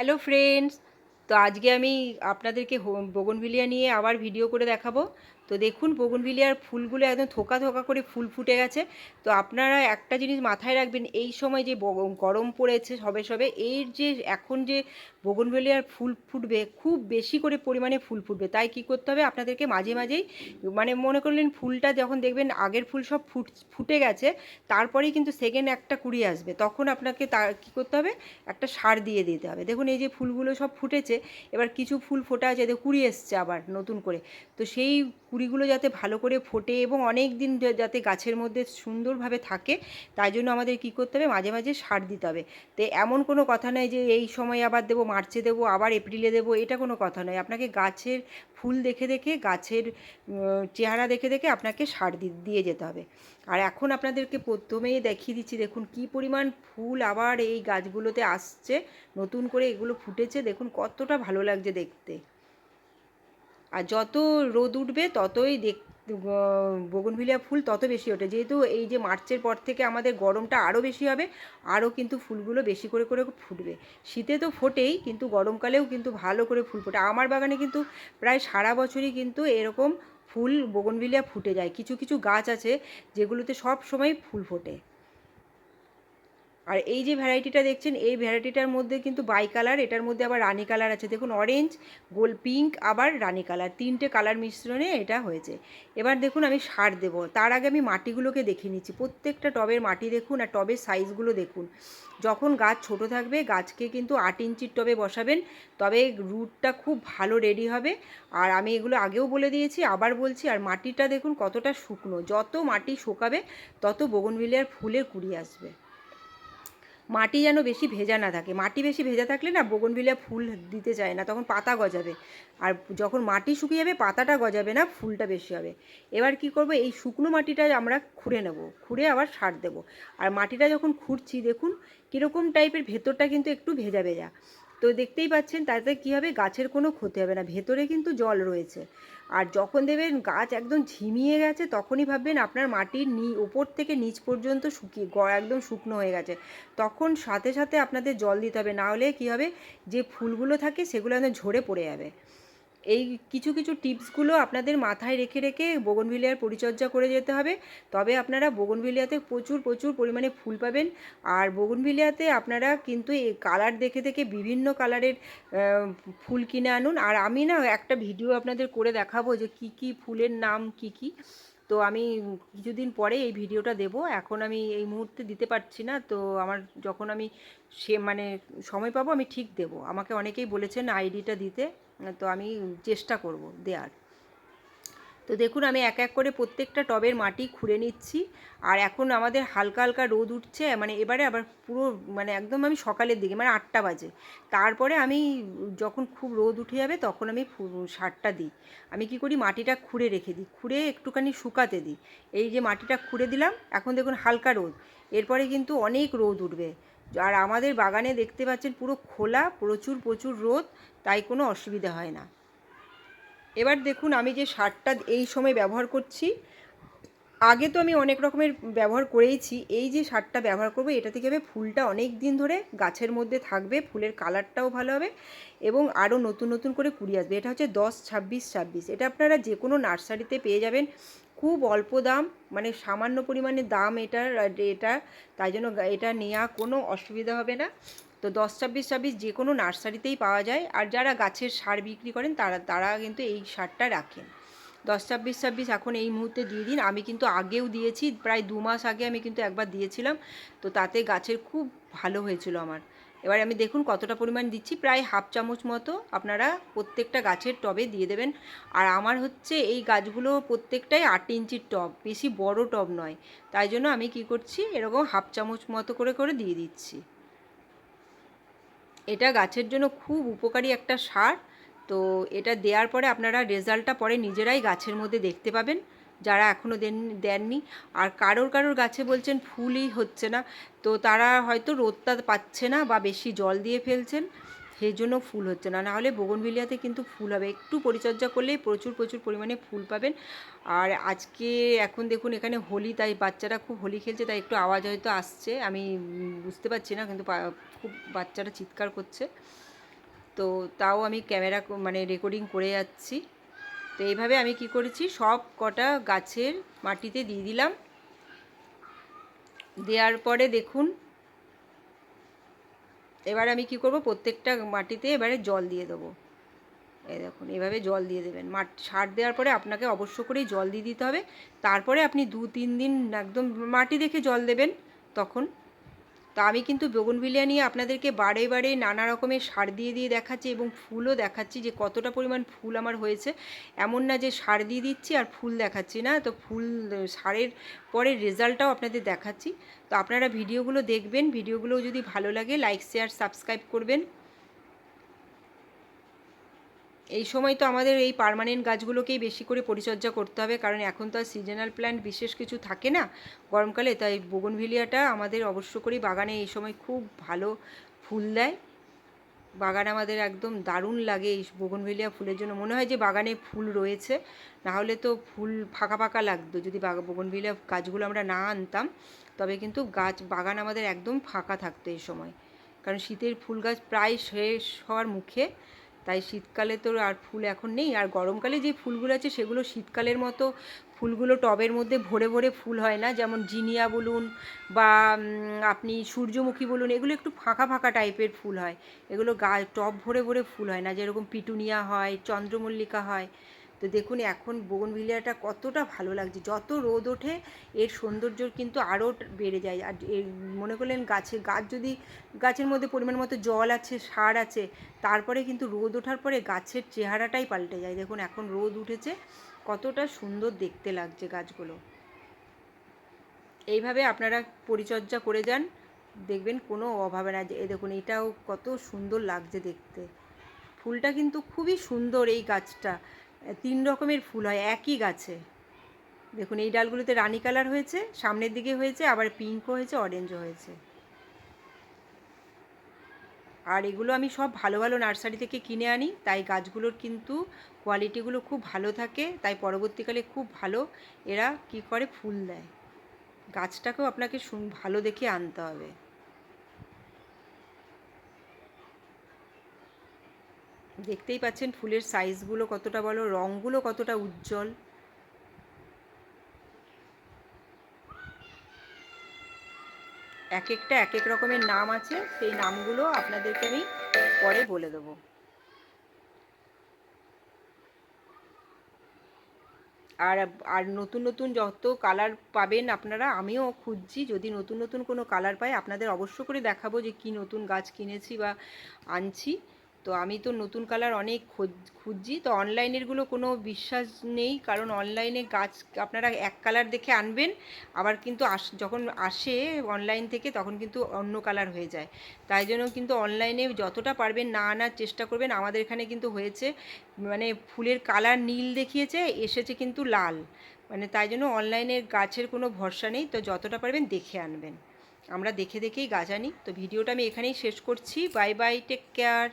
Hello friends তো আজকে আমি আপনাদেরকে বগনভিলিয়া নিয়ে আবার ভিডিও করে দেখাবো। তো দেখুন বগনভিলিয়ার ফুলগুলো একদম থোকা থোকা করে ফুল ফুটে গেছে। তো আপনারা একটা জিনিস মাথায় রাখবেন, এই সময় যে গরম পড়েছে সবে সবে, এর যে এখন যে বগনভিলিয়ার ফুল ফুটবে, খুব বেশি করে পরিমাণে ফুল ফুটবে। তাই কি করতে হবে? আপনাদেরকে মাঝে মাঝেই মানে মনে করলেন ফুলটা যখন দেখবেন আগের ফুল সব ফুট, ফুটে গেছে, তারপরেই কিন্তু সেকেন্ড একটা কুড়ি আসবে। তখন আপনাকে তার কী করতে হবে? একটা সার দিয়ে দিতে হবে। দেখুন, এই যে ফুলগুলো সব ফুটেছে, এবার কিছু ফুল ফোটা আছে কুড়ি এসছে আবার নতুন করে। তো সেই কুড়িগুলো যাতে ভালো করে ফোটে এবং অনেক দিন যাতে গাছের মধ্যে সুন্দরভাবে থাকে, তাই জন্য আমাদের কী করতে হবে? মাঝে মাঝে সার দিতে হবে। তো এমন কোনো কথা নয় যে, এই সময় আবার দেবো, মার্চে দেবো, আবার এপ্রিলে দেবো, এটা কোনো কথা নয়। আপনাকে গাছের ফুল দেখে দেখে, গাছের চেহারা দেখে দেখে আপনাকে সার দিয়ে যেতে হবে। আর এখন আপনাদেরকে প্রথমেই দেখিয়ে দিচ্ছি, দেখুন কি পরিমাণ ফুল আবার এই গাছগুলোতে আসছে। নতুন করে এগুলো ফুটেছে, দেখুন কতটা ভালো লাগছে দেখতে। আর যত রোদ উঠবে ততই দেখ বগনভিলিয়া ফুল তত বেশি ওঠে। যেহেতু এই যে মার্চের পর থেকে আমাদের গরমটা আরও বেশি হবে, আরও কিন্তু ফুলগুলো বেশি করে করে ফুটবে। শীতে তো ফোটেই, কিন্তু গরমকালেও কিন্তু ভালো করে ফুল ফোটে। আমার বাগানে কিন্তু প্রায় সারা বছরই কিন্তু এরকম ফুল বগনভিলিয়া ফুটে যায়। কিছু কিছু গাছ আছে যেগুলোতে সব সময় ফুল ফোটে। আর এই যে ভ্যারাইটিটা দেখছেন, এই ভ্যারাইটিটার মধ্যে কিন্তু বাই কালার এটার মধ্যে আবার রানি কালার আছে। দেখুন অরেঞ্জ গোল পিঙ্ক আবার রানি কালার তিনটে কালার মিশ্রণে এটা হয়েছে। এবার দেখুন, আমি সার দেব। তার আগে আমি মাটিগুলোকে দেখে নিচ্ছি। প্রত্যেকটা টবের মাটি দেখুন আর টবের সাইজগুলো দেখুন। যখন গাছ ছোট থাকবে, গাছকে কিন্তু আট ইঞ্চির টবে বসাবেন। তবে রুটটা খুব ভালো রেডি হবে। আর আমি এগুলো আগেও বলে দিয়েছি, আবার বলছি, আর মাটিটা দেখুন কতটা শুকনো। যত মাটি শুকাবে, তত বগনভিলিয়ার ফুলের কুড়ি আসবে। মাটি যেন বেশি ভেজা না থাকে। মাটি বেশি ভেজা থাকলে না বোগনভিলিয়া ফুল দিতে চায় না, তখন পাতা গজাবে। আর যখন মাটি শুকিয়ে যাবে, পাতাটা গজাবে না, ফুলটা বেশি হবে। এবার কি করব, এই শুকনো মাটিটা আমরা খুঁড়ে নেব, খুঁড়ে আবার সার দেব। আর মাটিটা যখন খুঁড়ছি, দেখুন, কীরকম টাইপের ভেতরটা কিন্তু একটু ভেজা ভেজা। তো দেখতেই পাচ্ছেন তাতে কী হবে গাছের কোনো ক্ষতি হবে না, ভেতরে কিন্তু জল রয়েছে। আর যখন দেবেন গাছ একদম ঝিমিয়ে গেছে, তখনই ভাববেন আপনার মাটির নি ওপর থেকে নিচ পর্যন্ত শুকিয়ে একদম শুকনো হয়ে গেছে। তখন সাথে সাথে আপনাদের জল দিতে হবে, না হলে কী হবে, যে ফুলগুলো থাকে সেগুলো একদম ঝরে পড়ে যাবে। এই কিছু কিছু টিপসগুলো আপনাদের মাথায় রেখে রেখে বোগনভিলিয়ার পরিচর্যা করে যেতে হবে। তবে আপনারা বোগনভিলিয়াতে প্রচুর প্রচুর পরিমাণে ফুল পাবেন। আর বোগনভিলিয়াতে আপনারা কিন্তু এই কালার দেখে দেখে বিভিন্ন কালারের ফুল কিনে আনুন। আর আমি না একটা ভিডিও আপনাদের করে দেখাবো যে কি কি ফুলের নাম কি কি। তো আমি কিছুদিন পরে এই ভিডিওটা দেব। এখন আমি এই মুহূর্তে দিতে পারছি না। তো আমার যখন আমি সে মানে সময় পাবো, আমি ঠিক দেব। আমাকে অনেকেই বলেছেন আইডিটা দিতে। তো আমি চেষ্টা করব দেওয়ার তো দেখুন, আমি এক এক করে প্রত্যেকটা টবের মাটি খুঁড়ে নিচ্ছি। আর এখন আমাদের হালকা হালকা রোদ উঠছে মানে এবারে আবার পুরো মানে একদম আমি সকালের দিকে মানে আটটা বাজে। তারপরে আমি যখন খুব রোদ উঠে যাবে, তখন আমি সারটা দিই। আমি কি করি, মাটিটা খুঁড়ে রেখে দিই, খুঁড়ে একটুখানি শুকাতে দিই। এই যে মাটিটা খুঁড়ে দিলাম, এখন দেখুন হালকা রোদ। এরপরে কিন্তু অনেক রোদ উঠবে। আর আমাদের বাগানে দেখতে পাচ্ছেন পুরো খোলা, প্রচুর প্রচুর রোদ, তাই কোনো অসুবিধা হয় না। এবার দেখুন আমি যে সারটা এই সময় ব্যবহার করছি। আগে তো আমি অনেক রকমের ব্যবহার করেইছি, এই যে সারটা ব্যবহার করব, এটা থেকে হবে ফুলটা অনেক দিন ধরে গাছের মধ্যে থাকবে, ফুলের কালারটাও ভালো হবে এবং আরও নতুন নতুন করে কুড়ি আসবে। এটা হচ্ছে দশ ছাব্বিশ ছাব্বিশ। এটা আপনারা যে কোনো নার্সারিতে পেয়ে যাবেন খুব অল্প দাম মানে সামান্য পরিমাণে দাম এটার এটা, তাই জন্য এটা নেওয়া কোনো অসুবিধা হবে না। তো দশ ছাব্বিশ ছাব্বিশ যে কোনো নার্সারিতেই পাওয়া যায়, আর যারা গাছের সার বিক্রি করেন তারা তারা কিন্তু এই সারটা রাখেন। দশ ছাব্বিশ ছাব্বিশ এখন এই মুহূর্তে দিয়ে দিন, আমি কিন্তু আগেও দিয়েছি, প্রায় দু মাস আগে আমি কিন্তু একবার দিয়েছিলাম, তো তাতে গাছের খুব ভালো হয়েছিল আমার। এবার আমি দেখুন কতটা পরিমাণ দিচ্ছি, প্রায় হাফ চামচ মতো আপনারা প্রত্যেকটা গাছের টবে দিয়ে দেবেন। আর আমার হচ্ছে এই গাছগুলো প্রত্যেকটাই আট ইঞ্চির টব, বেশি বড় টব নয়। তাই জন্য আমি কি করছি, এরকম হাফ চামচ মতো করে করে দিয়ে দিচ্ছি। এটা গাছের জন্য খুব উপকারী একটা সার। তো এটা দেওয়ার পরে আপনারা রেজাল্টটা পরে নিজেরাই গাছের মধ্যে দেখতে পাবেন। যারা এখনও দেন, দেননি। আর কারোর কারোর গাছে বলছেন ফুলই হচ্ছে না। তো তারা হয়তো রোদটা পাচ্ছে না বা বেশি জল দিয়ে ফেলছেন, সেই জন্য ফুল হচ্ছে না। নাহলে বোগনভিলিয়াতে কিন্তু ফুল হবে। একটু পরিচর্যা করলেই প্রচুর প্রচুর পরিমাণে ফুল পাবেন। আর আজকে এখন দেখুন এখানে হোলি, তাই বাচ্চারা খুব হোলি খেলছে, তাই একটু আওয়াজ হয়তো আসছে। আমি বুঝতে পারছি না, কিন্তু খুব বাচ্চারা চিৎকার করছে। তো তাও আমি ক্যামেরা মানে রেকর্ডিং করে যাচ্ছি। তো এইভাবে আমি কি করেছি? সব কটা গাছের মাটিতে দিয়ে দিলাম। দেওয়ার পরে দেখুন, এবার আমি কি করব? প্রত্যেকটা মাটিতে এবারে জল দিয়ে দেবো। এই দেখুন, এভাবে জল দিয়ে দেবেন। মাট, সার দেওয়ার পরে আপনাকে অবশ্য করেই জল দিয়ে দিতে হবে। তারপরে আপনি দু তিন দিন একদম মাটি দেখে জল দেবেন, তখন তা আমি কিন্তু বেগুনভিলিয়া নিয়ে আপনাদেরকে বারে বারে নানা রকমের সার দিয়ে দিয়ে দেখাচ্ছি এবং ফুলও দেখাচ্ছি যে কতটা পরিমাণ ফুল আমার হয়েছে। এমন না যে সার দিয়ে দিচ্ছি আর ফুল দেখাচ্ছি না। তো ফুল, সারের পরে রেজাল্টটাও আপনাদের দেখাচ্ছি। তো আপনারা ভিডিওগুলো দেখবেন। ভিডিওগুলো যদি ভালো লাগে, লাইক, শেয়ার, সাবস্ক্রাইব করবেন। এই সময় তো আমাদের এই পারমানেন্ট গাছগুলোকেই বেশি করে পরিচর্যা করতে হবে, কারণ এখন তো আর সিজনাল প্ল্যান্ট বিশেষ কিছু থাকে না। গরমকালে তাই বোগনভিলিয়াটা আমাদের অবশ্য করেই বাগানে এই সময় খুব ভালো ফুল দেয়। বাগান আমাদের একদম দারুণ লাগে এই বোগনভিলিয়া ফুলের জন্য। মনে হয় যে বাগানে ফুল রয়েছে, না হলে তো ফুল ফাঁকা ফাঁকা লাগতো। যদি বাগা বোগনভিলিয়া গাছগুলো আমরা না আনতাম, তবে কিন্তু গাছ, বাগান আমাদের একদম ফাঁকা থাকতো এই সময়। কারণ শীতের ফুল গাছ প্রায় শেষ হওয়ার মুখে তাই শীতকালে তো আর ফুল এখন নেই। আর গরমকালে যে ফুলগুলো আছে, সেগুলো শীতকালের মতো ফুলগুলো টবের মধ্যে ভরে ভরে ফুল হয় না। যেমন জিনিয়া বলুন বা আপনি সূর্যমুখী বলুন, এগুলো একটু ফাঁকা ফাঁকা টাইপের ফুল হয়। এগুলো গা, টব ভরে ভরে ফুল হয় না। যেরকম পিটুনিয়া হয়, চন্দ্রমল্লিকা হয়। তো দেখুন, এখন বোগনভিলিয়াটা কতটা ভালো লাগছে। যত রোদ ওঠে, এর সৌন্দর্য কিন্তু আরও বেড়ে যায়। আর মনে করলেন গাছে, গাছ যদি গাছের মধ্যে পরিমাণ মতো জল আছে, সার আছে, তারপরে কিন্তু রোদ ওঠার পরে গাছের চেহারাটাই পাল্টে যায়। দেখুন, এখন রোদ উঠেছে, কতটা সুন্দর দেখতে লাগছে গাছগুলো। এইভাবে আপনারা পরিচর্যা করে যান, দেখবেন কোনো অভাবে না এই দেখুন, এটাও কত সুন্দর লাগছে দেখতে। ফুলটা কিন্তু খুবই সুন্দর এই গাছটা। তিন রকমের ফুল হয়, একই গাছে। দেখুন, এই ডালগুলোতে রানি কালার হয়েছে, সামনের দিকে হয়েছে, আবার পিঙ্কও হয়েছে, অরেঞ্জও হয়েছে। আর এগুলো আমি সব ভালো ভালো নার্সারি থেকে কিনে আনি, তাই গাছগুলোর কিন্তু কোয়ালিটিগুলো খুব ভালো থাকে, তাই পরবর্তীকালে খুব ভালো এরা কি করে, ফুল দেয়। গাছটাকেও আপনাকে ভালো দেখে আনতে হবে। দেখতেই পাচ্ছেন ফুলের সাইজগুলো কতটা বলো রঙগুলো কতটা উজ্জ্বল। এক একটা এক এক রকমের নাম আছে, সেই নামগুলো আপনাদেরকে আমি পরে বলে দেবো। আর আর নতুন নতুন যত কালার পাবেন আপনারা, আমিও খুঁজছি, যদি নতুন নতুন কোনো কালার পাই, আপনাদের অবশ্য করে দেখাবো যে কি নতুন গাছ কিনেছি বা আনছি। তো আমি তো নতুন কালার অনেক খোঁজ, খুঁজছি। তো অনলাইনেরগুলো কোনো বিশ্বাস নেই, কারণ অনলাইনে গাছ আপনারা এক কালার দেখে আনবেন, আবার কিন্তু আস, যখন আসে অনলাইন থেকে তখন কিন্তু অন্য কালার হয়ে যায়। তাই জন্য কিন্তু অনলাইনে যতটা পারবেন না আনার চেষ্টা করবেন। আমাদের এখানে কিন্তু হয়েছে মানে ফুলের কালার নীল দেখিয়েছে, এসেছে কিন্তু লাল। মানে তাই জন্য অনলাইনে গাছের কোনো ভরসা নেই, তো যতটা পারবেন দেখে আনবেন। আমরা দেখে দেখেই গাছ আনি। তো ভিডিওটা আমি এখানেই শেষ করছি। Bye bye take care